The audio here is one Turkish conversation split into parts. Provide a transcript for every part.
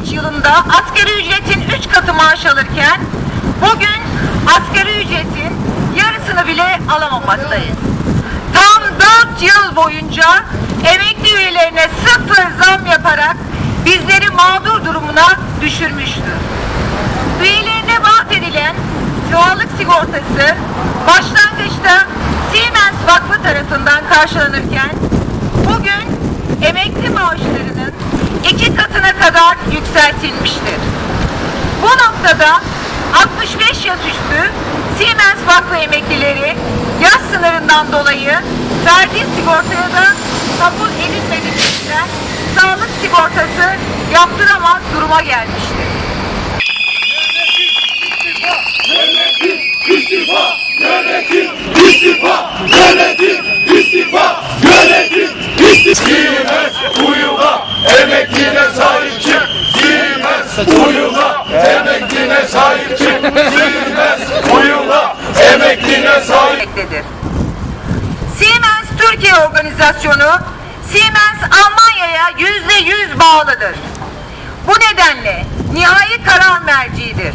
2013 yılında asgari ücretin 3 katı maaş alırken bugün asgari ücretin yarısını bile alamamaktayız. Tam 4 yıl boyunca emekli üyelerine sıfır zam yaparak bizleri mağdur durumuna düşürmüştür. Üyelerine vaat edilen sağlık sigortası başlangıçta Siemens Vakfı tarafından karşılanırken bugün iki katına kadar yükseltilmiştir. Bu noktada 65 yaş üstü Siemens Vakfı emeklileri yaş sınırından dolayı verdiği sigortaya da kabul edilmediğinden sağlık sigortası yaptıramaz duruma gelmiştir. İstifa! Yönetim! İstifa! Yönetim! İstifa! Yönetim! İstifa! Siemens uyuma! Emekline sahip çık! Uyuma! Emekline sahip çık! Siemens uyuma! Emekline sahip. Siemens Türkiye Organizasyonu Siemens Almanya'ya yüzde yüz bağlıdır. Bu nedenle nihai karar merciidir.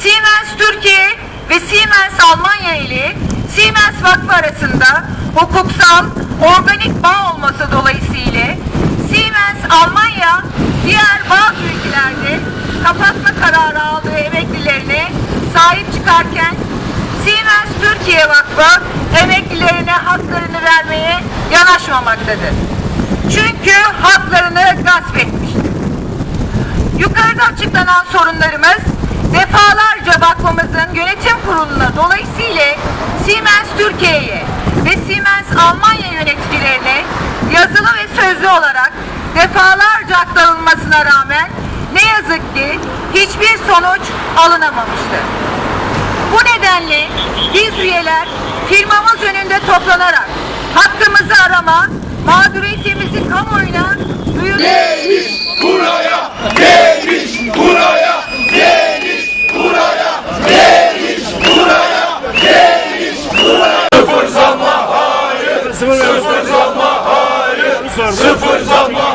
Siemens Türkiye ve Siemens Almanya ile Siemens Vakfı arasında hukuksal organik bağ olması dolayısıyla Siemens Almanya diğer ülkelerde kapatma kararı aldığı emeklilerine sahip çıkarken Siemens Türkiye Vakfı emeklilerine haklarını vermeye yanaşmamaktadır. Çünkü haklarını gasp etmiştir. Yukarıda açıklanan sorunlarımız defalarca vakfımızın yönetim kuruluna dolayısıyla Siemens Türkiye'ye ve Siemens Almanya yöneticilerine yazılı ve sözlü olarak defalarca aktarılmasına rağmen yazık ki hiçbir sonuç alınamamıştır. Bu nedenle biz üyeler firmamız önünde toplanarak hakkımızı arama, mağduriyetimizi kamuoyuna duyur... Buraya, gelmiş buraya, gelmiş buraya, gelmiş buraya, gelmiş buraya. Sıfır zamma hayır, sıfır zamma hayır, sıfır zamma